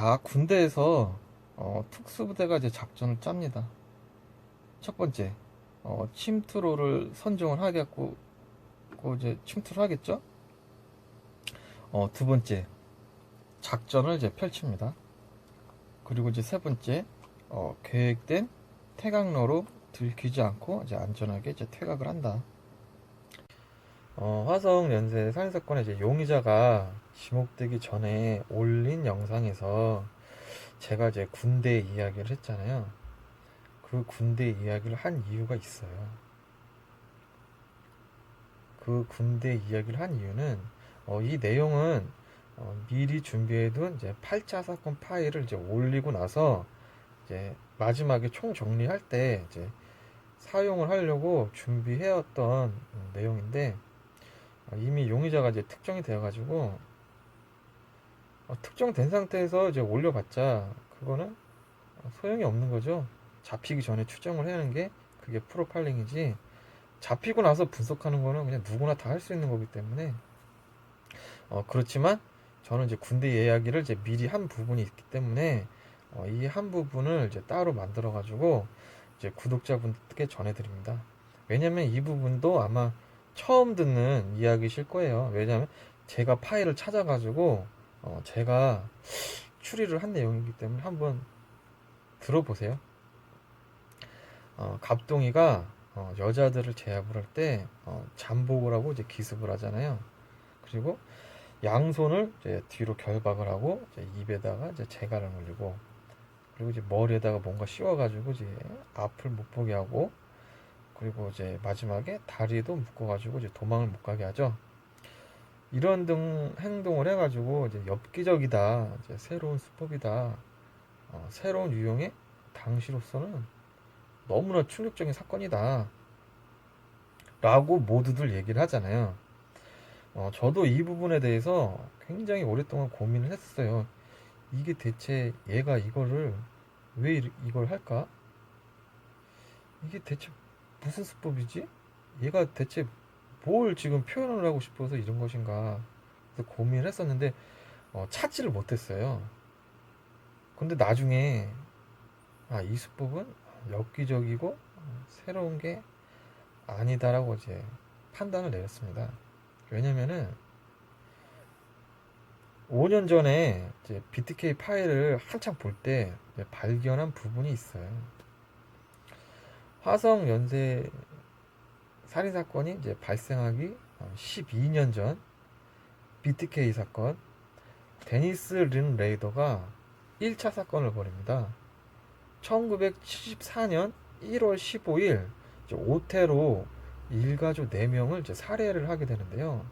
자, 군대에서 어, 특수부대가 이제 작전을 짭니다. 첫 번째, 어, 침투로를 선정을 하겠고, 그 이제 침투를 하겠죠? 어, 두 번째, 작전을 이제 펼칩니다. 그리고 이제 세 번째, 어, 계획된 태강로로 들키지 않고 이제 안전하게 이제 퇴각을 한다. 어, 화성 연쇄 살인 사건의 이제 용의자가 지목되기 전에 올린 영상에서 제가 이제 군대 이야기를 했잖아요. 그 군대 이야기를 한 이유가 있어요. 그 군대 이야기를 한 이유는 어, 이 내용은 어, 미리 준비해둔 이제 8차 사건 파일을 이제 올리고 나서 이제 마지막에 총 정리할 때 이제 사용을 하려고 준비해왔던 음, 내용인데 어, 이미 용의자가 이제 특정이 되어가지고 어, 특정된 상태에서 이제 올려봤자 그거는 어, 소용이 없는 거죠. 잡히기 전에 추정을 해내는 게 그게 프로파일링이지 잡히고 나서 분석하는 거는 그냥 누구나 다 할 수 있는 거기 때문에 어, 그렇지만 저는 이제 군대 이야기를 이제 미리 한 부분이 있기 때문에 어, 이 한 부분을 이제 따로 만들어 가지고 이제 구독자분들께 전해드립니다. 왜냐면 이 부분도 아마 처음 듣는 이야기실 거예요. 왜냐면 제가 파일을 찾아가지고 어, 제가 추리를 한 내용이기 때문에 한번 들어보세요. 어, 갑동이가 어, 여자들을 제압을 할때 어, 잠복을 하고 이제 기습을 하잖아요. 그리고 양손을 이제 뒤로 결박을 하고 이제 입에다가 이제 재갈을 물리고 그리고 이제 머리에다가 뭔가 씌워가지고 이제 앞을 못 보게 하고 그리고 이제 마지막에 다리도 묶어가지고 이제 도망을 못 가게 하죠. 이런 등 행동을 해가지고 이제 엽기적이다, 이제 새로운 수법이다, 어, 새로운 유형의 당시로서는 너무나 충격적인 사건이다. 라고 모두들 얘기를 하잖아요. 어, 저도 이 부분에 대해서 굉장히 오랫동안 고민을 했어요. 이게 대체 얘가 이거를 왜 이- 이걸 할까? 이게 대체 무슨 수법이지? 얘가 대체 뭘 지금 표현을 하고 싶어서 이런 것인가? 그래서 고민을 했었는데 어, 찾지를 못했어요. 근데 나중에 아, 이 수법은 엽기적이고 어, 새로운 게 아니다라고 이제 판단을 내렸습니다. 왜냐면은 5년 전에 이제 BTK 파일을 한창 볼 때 발견한 부분이 있어요. 화성 연쇄 살인 사건이 이제 발생하기 12년 전 BTK 사건 데니스 린 레이더가 1차 사건을 벌입니다. 1974년 1월 15일 이제 오테로 일가족 4명을 이제 살해를 하게 되는데요.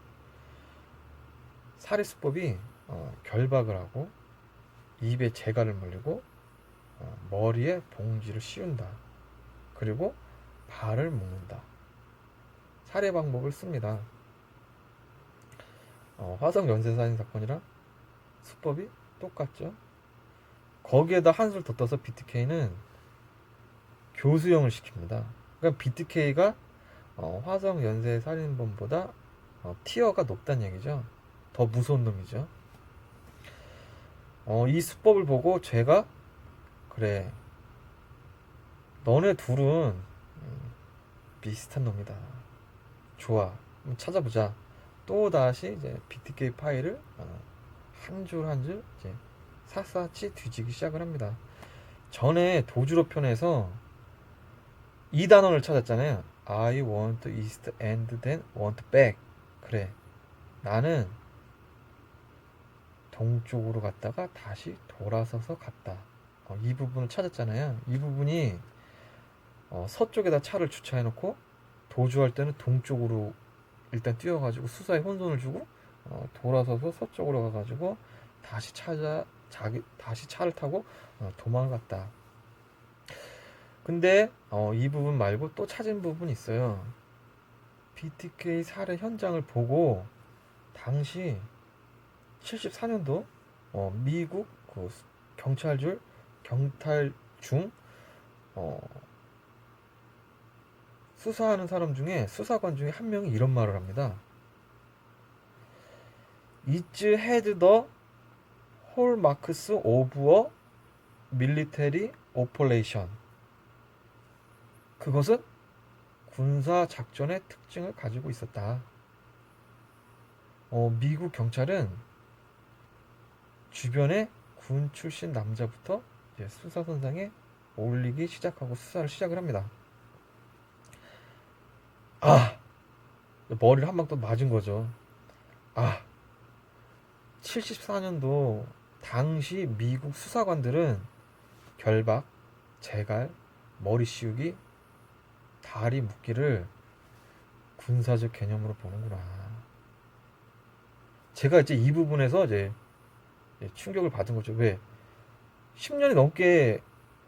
살해 수법이 어, 결박을 하고 입에 재갈을 물리고 어, 머리에 봉지를 씌운다. 그리고 발을 묶는다. 살해 방법을 씁니다. 어, 화성 연쇄살인 사건이랑 수법이 똑같죠. 거기에다 한술 더 떠서 BTK는 교수형을 시킵니다. 그러니까 BTK가 어, 화성 연쇄 살인범보다 어, 티어가 높다는 얘기죠. 더 무서운 놈이죠. 어, 이 수법을 보고 제가 그래 너네 둘은 음, 비슷한 놈이다. 좋아. 찾아보자. 또 다시 이제 BTK 파일을 어, 한줄 한 줄 이제 샅샅이 뒤지기 시작을 합니다. 전에 도주로 편에서 이 단어를 찾았잖아요. I want east and then want back. 그래. 나는 동쪽으로 갔다가 다시 돌아서서 갔다. 어, 이 부분을 찾았잖아요. 이 부분이 어, 서쪽에다 차를 주차해 놓고 도주할 때는 동쪽으로 일단 뛰어가지고 수사에 혼선을 주고 어, 돌아서서 서쪽으로 가가지고 다시 찾아 자기 다시 차를 타고 어, 도망을 갔다. 근데 어, 이 부분 말고 또 찾은 부분이 있어요. BTK 살해 현장을 보고 당시 74년도 어, 미국 그 수- 경찰줄 경탈 중 어, 수사하는 사람 중에 수사관 중에 한 명이 이런 말을 합니다. It's had the 홀마크스 오브 어 밀리테리 오퍼레이션 그것은 군사 작전의 특징을 가지고 있었다. 어, 미국 경찰은 주변에 군 출신 남자부터 이제 수사 선상에 올리기 시작하고 수사를 시작을 합니다. 아! 머리를 한 방 또 맞은 거죠. 아! 74년도 당시 미국 수사관들은 결박, 재갈, 머리 씌우기, 다리 묶기를 군사적 개념으로 보는구나. 제가 이제 이 부분에서 이제 충격을 받은 거죠. 왜? 10년이 넘게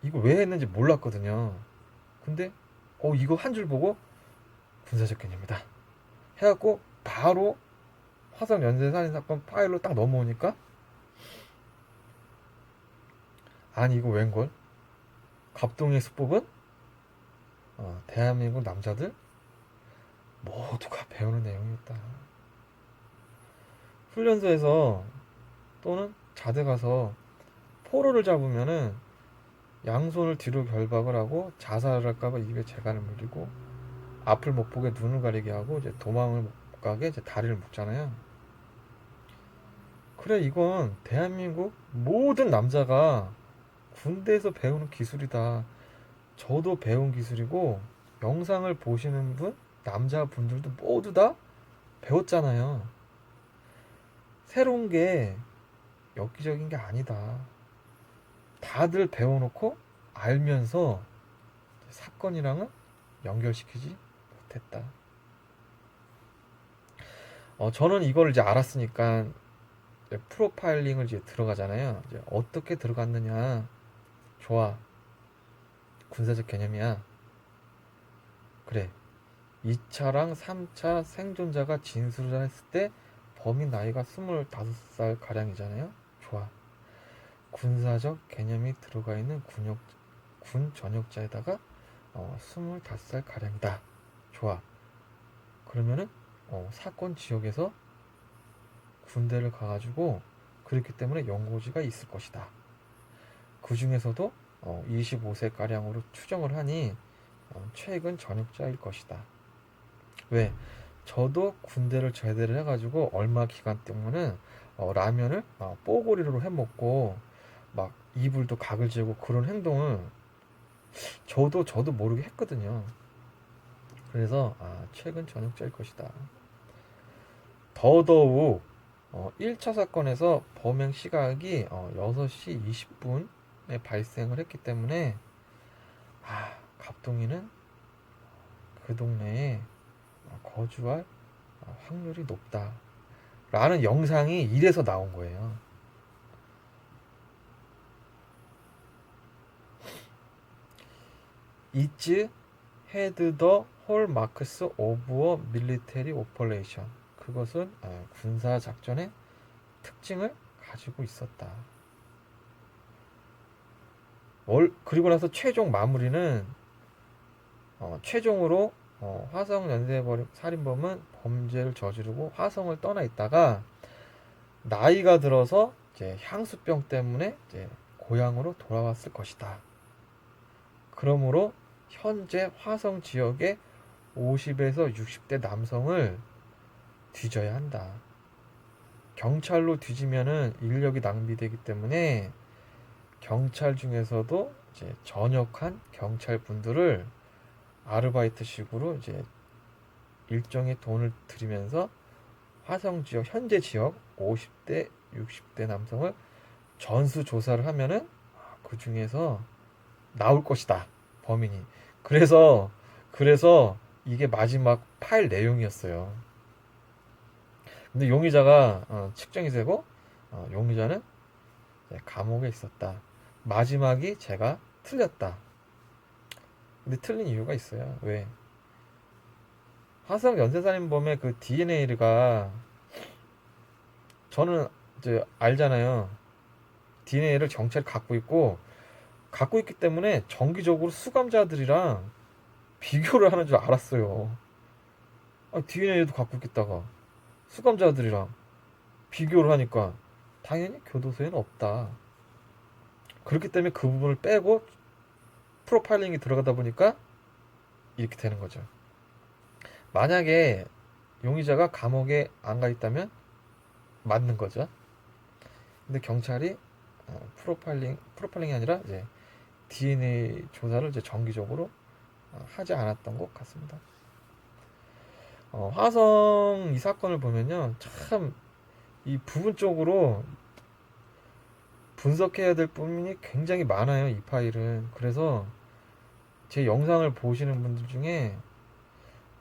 이걸 왜 했는지 몰랐거든요. 근데 어 이거 한 줄 보고 군사적 개념이다. 해갖고 바로 화성 연쇄 살인 사건 파일로 딱 넘어오니까 아니 이거 웬걸? 갑동의 수법은 어, 대한민국 남자들 모두가 배우는 내용이었다. 훈련소에서 또는 자대 가서 포로를 잡으면은 양손을 뒤로 결박을 하고 자살을 할까봐 입에 재간을 물리고 앞을 못 보게 눈을 가리게 하고 이제 도망을 못 가게 이제 다리를 묶잖아요. 그래 이건 대한민국 모든 남자가 군대에서 배우는 기술이다. 저도 배운 기술이고 영상을 보시는 분 남자분들도 모두 다 배웠잖아요. 새로운 게 엽기적인 게 아니다. 다들 배워놓고 알면서 사건이랑은 연결시키지 못했다. 어, 저는 이걸 이제 알았으니까 이제 프로파일링을 이제 들어가잖아요. 이제 어떻게 들어갔느냐. 좋아. 군사적 개념이야. 그래. 2차랑 3차 생존자가 진술을 했을 때 범인 나이가 25살 가량이잖아요. 좋아. 군사적 개념이 들어가 있는 군역, 군 전역자에다가 어, 25살 가량이다. 좋아. 그러면은 어, 사건 지역에서 군대를 가가지고 그렇기 때문에 연고지가 있을 것이다. 그 중에서도 어, 25세 가량으로 추정을 하니 어, 최근 전역자일 것이다. 왜? 저도 군대를 제대를 해가지고 얼마 기간 동안은 어, 라면을 어, 뽀고리로 해먹고 막 이불도 각을 재고 그런 행동을 저도 저도 모르게 했거든요. 그래서 아, 최근 전역자일 것이다. 더더욱 어, 1차 사건에서 범행 시각이 어, 6시 20분에 발생을 했기 때문에 아, 갑동이는 그 동네에 거주할 확률이 높다. 라는 영상이 이래서 나온 거예요. 이츠 헤드 더 홀 마크스 오브 어 밀리테리 오퍼레이션 그것은 아, 군사 작전의 특징을 가지고 있었다. 월, 그리고 나서 최종 마무리는 어, 최종으로 어, 화성 연쇄 살인범은 범죄를 저지르고 화성을 떠나 있다가 나이가 들어서 이제 향수병 때문에 이제 고향으로 돌아왔을 것이다. 그러므로 현재 화성 지역의 50에서 60대 남성을 뒤져야 한다. 경찰로 뒤지면은 인력이 낭비되기 때문에 경찰 중에서도 이제 전역한 경찰 분들을 아르바이트식으로 이제 일정의 돈을 들이면서 화성 지역 현재 지역 50대 60대 남성을 전수 조사를 하면은 그 중에서 나올 것이다 범인이 그래서 그래서 이게 마지막 파일 내용이었어요 근데 용의자가 어, 측정이 되고 어, 용의자는 감옥에 있었다 마지막이 제가 틀렸다 근데 틀린 이유가 있어요. 왜? 화성 연쇄살인범의 그 DNA가 저는 이제 알잖아요. DNA를 경찰이 갖고 있고 갖고 있기 때문에 정기적으로 수감자들이랑 비교를 하는 줄 알았어요. 아, DNA도 갖고 있겠다가 수감자들이랑 비교를 하니까 당연히 교도소에는 없다. 그렇기 때문에 그 부분을 빼고 프로파일링이 들어가다 보니까 이렇게 되는 거죠. 만약에 용의자가 감옥에 안 가 있다면 맞는 거죠. 근데 경찰이 어, 프로파일링 프로파일링이 아니라 이제 DNA 조사를 이제 정기적으로 어, 하지 않았던 것 같습니다. 어, 화성 이 사건을 보면요, 참 이 부분적으로 분석해야 될 부분이 굉장히 많아요, 이 파일은. 그래서 제 영상을 보시는 분들 중에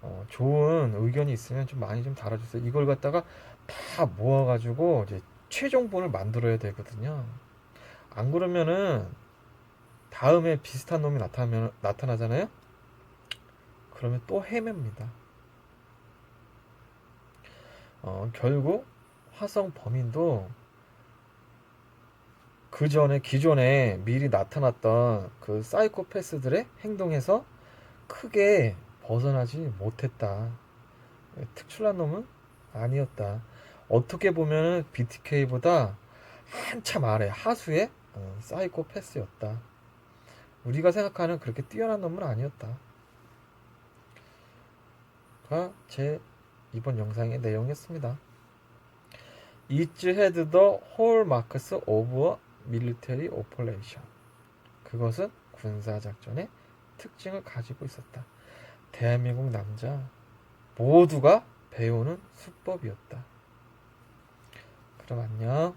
어, 좋은 의견이 있으면 좀 많이 좀 달아주세요. 이걸 갖다가 다 모아가지고 이제 최종본을 만들어야 되거든요. 안 그러면은 다음에 비슷한 놈이 나타나면, 나타나잖아요? 그러면 또 헤맵니다. 어, 결국 화성 범인도 그 전에 기존에 미리 나타났던 그 사이코패스들의 행동에서 크게 벗어나지 못했다. 특출난 놈은 아니었다. 어떻게 보면은 BTK보다 한참 아래 하수의 어, 사이코패스였다. 우리가 생각하는 그렇게 뛰어난 놈은 아니었다. 가 제 이번 영상의 내용이었습니다. It had the hallmarks of military operation. 그것은 군사작전의 특징을 가지고 있었다. 대한민국 남자 모두가 배우는 수법이었다. 그럼 안녕.